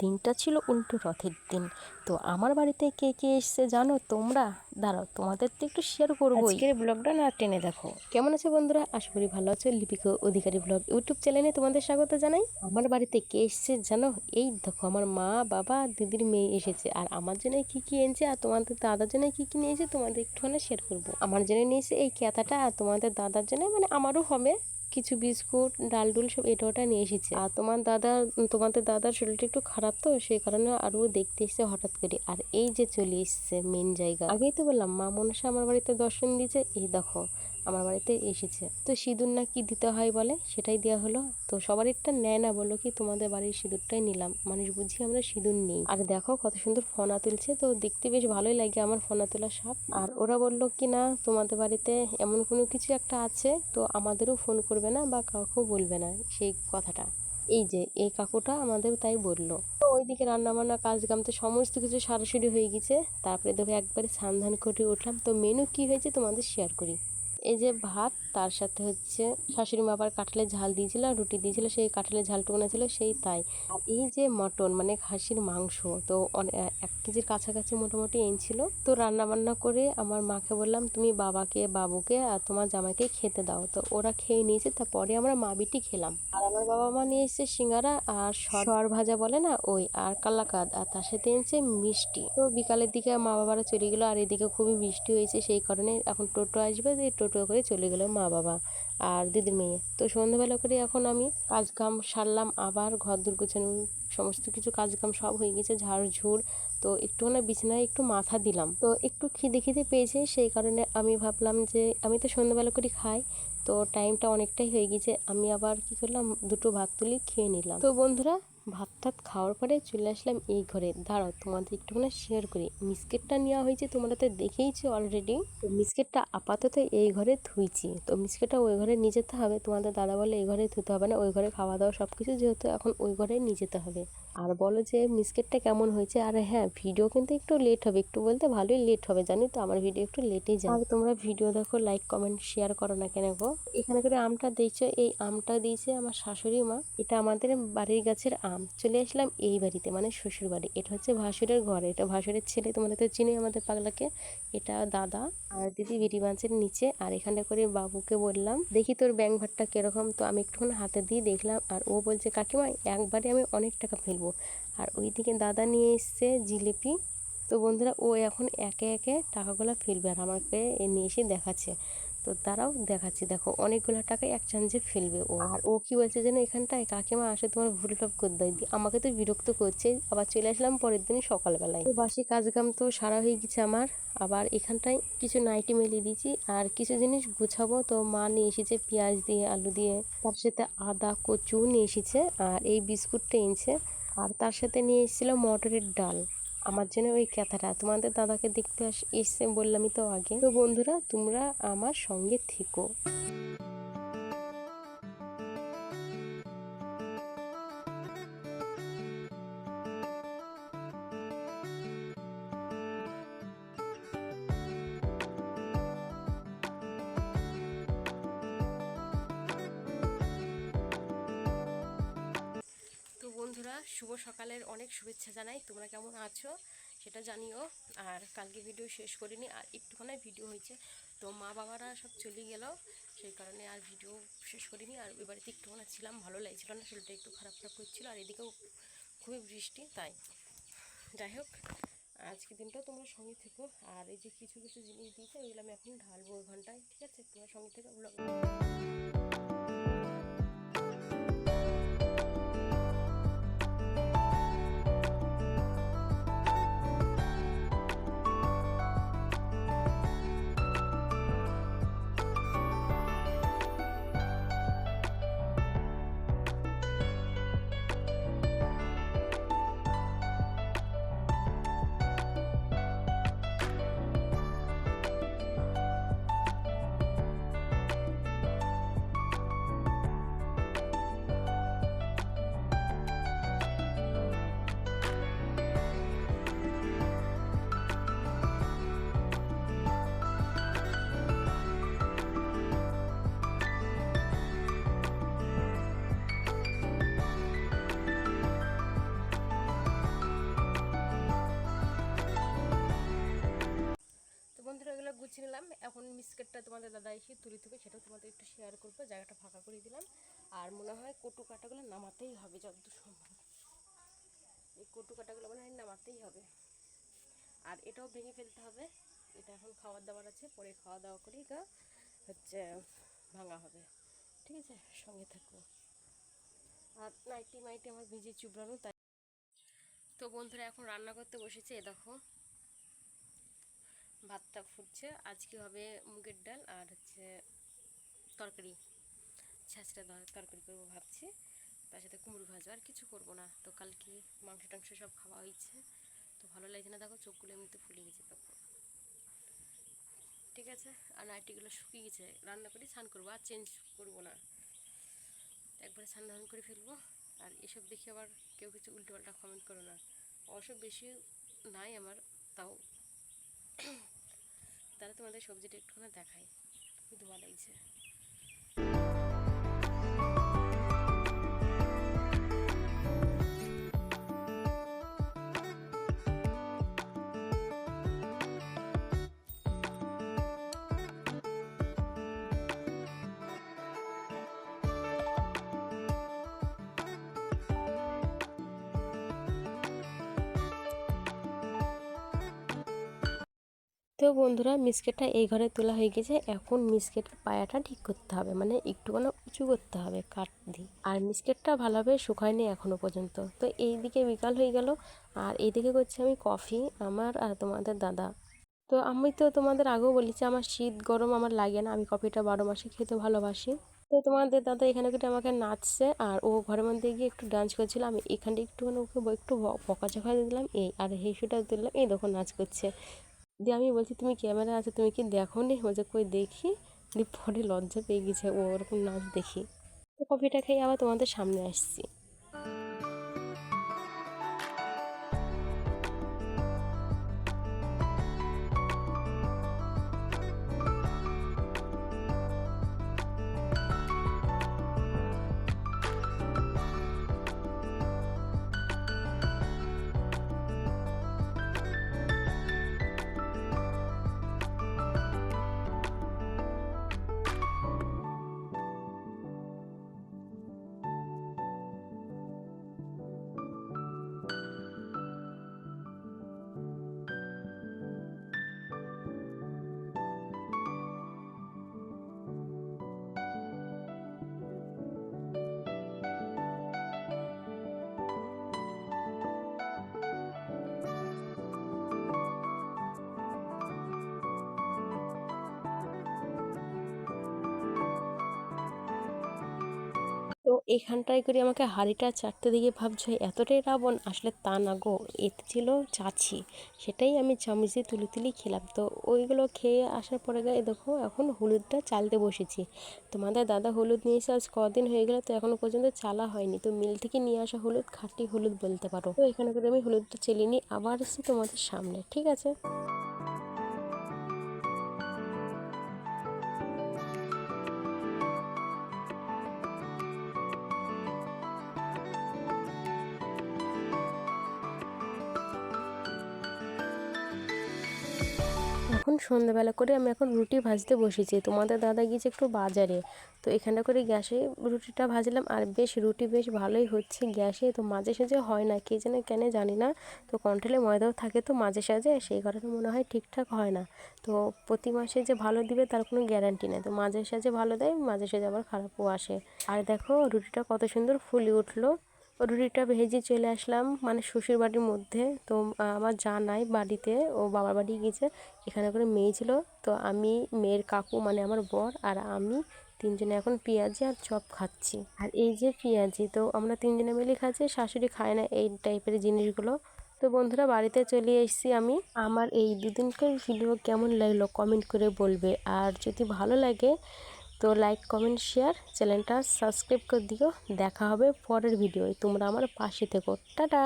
দিনটা ছিল উল্টো রথের দিন। তো আমার বাড়িতে কে কে এসছে জানো তোমরা? দাঁড়াও তোমাদের তো একটু শেয়ার করব আজকের ব্লগটা না টেনে দেখো। কেমন আছে বন্ধুরা? আশা করি ভালো আছো। লিপিকা অধিকারী ব্লগ ইউটিউব চ্যানেলে তোমাদের স্বাগত জানাই। আমার বাড়িতে কে এসছে জানো? এই দেখো আমার মা বাবা দিদির মেয়ে এসেছে। আর আমার জন্য কি কি এনেছে আর তোমাদের দাদার জন্য কি কি নিয়েছে তোমাদের একটুখানি শেয়ার করব। আমার জন্য নিয়েছে এই ক্যাথাটা আর তোমাদের দাদার জন্য মানে আমারও হবে। কিছু বিস্কুট, ডাল ডুল সব এটা ওটা নিয়ে এসেছে। আর তোমার দাদা, তোমাদের দাদার শরীরটা একটু খারাপ তো, সেই কারণে আরও দেখতে এসছে হঠাৎ করে। আর এই যে চলে এসছে মেন জায়গা। আগেই তো বললাম, মা মনসা আমার বাড়িতে দর্শন দিয়েছে, এই দেখো। আমার বাড়িতে এসেছে। তো সিঁদুর না কি দিতে হয় বলে? সেটাই দেওয়া হলো। তো সবারটা নেয় না বলল কি, তোমাদের বাড়ির সিঁদুরটাই নিলাম। মানুষ বুঝি আমরা সিঁদুর নেই। আর দেখো কত সুন্দর ফোনা তুলছে। তো দেখতে বেশ ভালোই লাগে আমার ফোনা তোলা সাপ। আর ওরা বলল কি, না, তোমাদের বাড়িতে এমন কোনো কিছু একটা আছে, তো আমাদেরও ফোন করবে না বা কাউকেও বলবে না। সেই কথাটা। এই যে, এই কাকুটা আমাদের তাই বলল। ওইদিকে রান্না বান্না কাজ কামতে সমস্ত কিছু সারাসরি হয়ে গেছে। তারপরে দেখো একবারে সান্ধান করে উঠলাম। তো মেনু কি হয়েছে তোমাদের শেয়ার করি। এই যে ভাত তার সাথে হচ্ছে শাশুড়ি মা আবার কাঁঠালের ঝাল দিয়েছিল আর রুটি দিয়েছিল, সেই কাঁঠালের ঝালটুকুনা ছিল, সেই তাই। আর এই যে মটন মানে খাসির মাংস, তো এক কেজির কাছাকাছি মোটামুটি এনেছিল তো রান্না বান্না করে আমার মাকে বললাম, তুমি বাবাকে, বাবুকে আর তোমার জামাইকে খেতে দাও। তো ওরা খেয়ে নিয়েছে, তারপরে আমরা মা বিটি খেলাম। আর আমার বাবা মা নিয়ে এসেছে সিঙ্গারা আর সর ভাজা বলে না, ওই আর কালাকাদ, আর তার সাথে এনেছে মিষ্টি। তো বিকালের দিকে মা বাবারা চলে গেলো, আর এদিকে খুবই বৃষ্টি হয়েছে, সেই কারণে এখন টোটো আসবে, যে টোটো করে চলে গেলো মা বাবা আর দিদির মেয়ে। তো সন্ধ্যাবেলা করে এখন আমি কাজ কাম সারলাম, আবার ঘর দূর গোছানো সমস্ত কিছু কাজ কাম সব হয়ে গেছে, ঝাড়, ঝুড়। তো একটুখানি বিছানায় একটু মাথা দিলাম। তো একটু খিদে খিদে পেয়েছে, সেই কারণে আমি ভাবলাম যে আমি তো সন্ধ্যাবেলা করে খাই। তো টাইমটা অনেকটাই হয়ে গেছে, আমি আবার কি করলাম, দুটো ভাত তুলি খেয়ে নিলাম। তো বন্ধুরা ভাত টাত খাওয়ার পরে চলে আসলাম এই ঘরে। দাঁড়াও, তোমাদের একটুখানি শেয়ার করি। মিসকেটটা নেওয়া হয়েছে তোমরা তো দেখেইছো অলরেডি তো মিসকেটটা আপাতত এই ঘরে ধুইছি। তো মিসকেটটা ওই ঘরে নিয়ে যেতে হবে। তোমাদের দাদা বলে এই ঘরে ধুতে হবে না, ওই ঘরে খাওয়া দাওয়া সব কিছু যেহেতু এখন ওই ঘরে নিয়ে যেতে হবে। আর বলো যে মিসকেটটা কেমন হয়েছে? আর হ্যাঁ ভিডিও কিন্তু একটু লেট হবে একটু বলতে ভালোই লেট হবে জানি তো আমার ভিডিও একটু লেটেই যায়। আর তোমরা ভিডিও দেখো লাইক কমেন্ট শেয়ার করো না কেন গো? এখানে করে আমটা দিয়েছ এই আমটা দিয়েছে আমার শাশুড়ি মা। এটা আমাদের বাড়ির গাছের আম। চলে আসলাম এই বাড়িতে মানে শ্বশুর বাড়ি। এটা হচ্ছে ভাসুরের ঘর এটা ভাসুরের ছেলে তোমাদের তো চিনি আমাদের পাগলাকে। এটা দাদা আর দিদি বিড়ি বাঁচের নিচে। আর এখানে করে বাবুকে বললাম দেখি তোর ব্যাংক ভাতটা কীরকম? তো আমি একটুখানি হাতে দিয়ে দেখলাম আর ও বলছে কাকিমা একবারে আমি অনেক টাকা ফেলব। আর ওইদিকে দাদা নিয়ে এসছে জিলিপি। তো বন্ধুরা, ও এখন একে একে টাকাগুলো ফেলবে আর আমাকে নিয়ে এসে দেখাচ্ছে। তো তারাও দেখাচ্ছি। দেখো, অনেকগুলো টাকা এক চান্সে ফেলবে ও। আর ও কি বলছে যেন এখানটায়, কাকিমা, আসে তোমার ভুল ভাব করে দেয় আমাকে তো বিরক্ত করছে। আবার চলে আসলাম পরের দিন সকালবেলায়। তো বাসি কাজকাম তো সারা হয়ে গেছে আমার। আবার এখানটায় কিছু নাইটি মেলিয়ে দিয়েছি। আর কিছু জিনিস গুছাবো। তো মা নিয়ে এসেছে পেঁয়াজ দিয়ে, আলু দিয়ে। তার সাথে আদা, কচু নিয়ে এসেছে। আর এই বিস্কুটটা এনেছে। আর তার সাথে নিয়ে এসেছিল মটরের ডাল। আমার জন্য ওই ক্যাথাটা তোমাদের দাদাকে দেখতে আস এসে বললামই তো আগে। তো বন্ধুরা, তোমরা আমার সঙ্গে থেকো। শুভ সকালের অনেক শুভেচ্ছা জানাই। তোমরা কেমন আছো? সেটা জানিও। আর কালকে ভিডিও শেষ করিনি, আর একটুখানি ভিডিও হয়েছে। তো মা বাবারা সব চলে গেল, সেই কারণে আর ভিডিও শেষ করিনি। আর ওই বাড়িতে একটুখানি ছিলাম, ভালো লাগছিল না, শরীরটা একটু খারাপ খারাপ করছিল, আর এদিকেও খুবই বৃষ্টি, তাই। যাই হোক আজকে দিনটাও তোমরা সঙ্গে থেকো। আর এই যে কিছু কিছু জিনিস দিয়েছে ওইগুলো আমি এখন ঢালবো ওই ঘন্টায়, ঠিক আছে? তোমার সঙ্গে থেকে তোমাদের দাদা এসে তুলে থেকে সেটাও তোমাদের একটু শেয়ার করব, জায়গাটা ফাঁকা করে দিলাম। আর মনে হয় কটু কাটাগুলো নামাতেই হবে যতদূর সম্ভব। এই কটু কাটাগুলো মনে হয় নামাতেই হবে। আর এটাও ভেঙে ফেলতে হবে। এটা এখন খাবার দাবার আছে, পরে খাওয়া দাওয়া করে এটা হচ্ছে ভাঙা হবে। ঠিক আছে, সঙ্গে থাকব আর নাইটি মাইটি আমার ভিজে চুবড়ানো, তাই তো বন্ধুরা এখন রান্না করতে বসেছে, এ দেখো। ভাতটা ফুটছে। আজকে হবে মুগের ডাল আর হচ্ছে তরকারি। ছাঁচড়া তরকারি করব ভাবছি। তার সাথে কুমড়ো ভাজা। আর কিছু করব না। তো কালকে মাংস টাংস সব খাওয়া হয়েছে। তো ভালো লাগছে না? দেখো চোখগুলো এমনিতে ফুলে গেছে তখন ঠিক আছে? আর নাইটিগুলো শুকিয়ে গেছে। রান্না করে স্নান করব। আর চেঞ্জ করব না। একবারে স্নান ধান করে ফেলব। আর এসব দেখে আবার কেউ কিছু উল্টো পাল্টা কমেন্ট করো না। অবশ্য বেশি নাই আমার, তাও। তারা তোমাদের সবজিটা একটুখানি দেখায় ধোয়া লাগছে। তো বন্ধুরা মিসকেটটা এই ঘরে তোলা হয়ে গেছে। এখন মিসকেটের পায়াটা ঠিক করতে হবে মানে একটুখানি উঁচু করতে হবে কাঠ দিয়ে। আর মিসকেটটা ভালোভাবে শুকায়নি এখনও পর্যন্ত। তো এই দিকে বিকাল হয়ে গেল, আর এইদিকে করছি আমি কফি আমার আর তোমাদের দাদা। তো আমি তো তোমাদের আগেও বলেছি, আমার শীত গরম আমার লাগে না, আমি কফিটা বারো মাসে খেতে ভালোবাসি। তো তোমাদের দাদা এখানে করে আমাকে নাচছে, আর ও ঘরের মধ্যে গিয়ে একটু ডান্স করছিল। আমি এখানটা একটুখানি ওকে একটু বকাঝকা দিলাম, এই আর হেসুটা দিলাম, এই দেখো নাচ করছে। দিয়ে আমি বলছি, তুমি ক্যামেরা আছে, তুমি কি দেখো নি বলছে কই দেখি? দিয়ে পরে লজ্জা পেয়ে গেছে, ও ওরকম নাচ দেখি। তো কফিটা খেয়ে আবার তোমাদের সামনে আসছি। এখানটায় করে আমাকে হাঁড়িটা চারটে দিকে ভাবছ, এতটাই রাবণ? আসলে তা না গো, এতে ছিল চাছি সেটাই আমি চামচ দিয়ে তুলে তুলে খেলাম। তো ওইগুলো খেয়ে আসার পরে গায়ে দেখো, এখন হলুদটা চালতে বসেছি। তোমাদের দাদা হলুদ নিয়ে এসে আজ কদিন হয়ে গেলো, তো এখনও পর্যন্ত চালা হয়নি। তো মিল থেকে নিয়ে আসা হলুদ, খাঁটি হলুদ বলতে পারো। তো এখানে করে আমি হলুদটা চেলিয়ে নিই আবার এসে তোমাদের সামনে, ঠিক আছে? সন্ধ্যাবেলা করে আমি এখন রুটি ভাজতে বসেছি। তোমাদের দাদা গিয়েছে একটু বাজারে। তো এখানটা করে গ্যাসে রুটিটা ভাজলাম। আর বেশ রুটি বেশ ভালোই হচ্ছে গ্যাসে। তো মাঝে সাঝে হয় না, কে যেন কেন জানি না। তো কন্ট্রোলে ময়দাও থাকে তো মাঝে সাঝে। সেই কারণে মনে হয় ঠিকঠাক হয় না। তো প্রতি মাসে যে ভালো দিবে তার কোনো গ্যারান্টি নেই। তো মাঝে সাঝে ভালো দেয়, মাঝে সাঝে আবার খারাপও আসে। আর দেখো রুটিটা কত সুন্দর ফুলে উঠল। রুটিটা ভেজে চলে আসলাম মানে শ্বশুর বাড়ির মধ্যে। তো আমার যা নাই বাড়িতে, ও বাবার বাড়ি গিয়েছে, এখানে করে মেয়ে ছিল। তো আমি, মেয়ের কাকু মানে আমার বর আর আমি তিনজনে এখন পেঁয়াজি আর চপ খাচ্ছি। আর এই যে পেঁয়াজি, তো আমরা তিনজনে মিলে খাচ্ছি, শাশুড়ি খায় না এই টাইপের জিনিসগুলো। তো বন্ধুরা, বাড়িতে চলে এসেছি আমি। আমার এই দুদিনকার ভিডিও কেমন লাগল কমেন্ট করে বলবে। আর যদি ভালো লাগে তো লাইক কমেন্ট শেয়ার চ্যানেলটা সাবস্ক্রাইব করে দিও। দেখা হবে পরের ভিডিও তোমরা আমার পাশে থেকো। টাটা!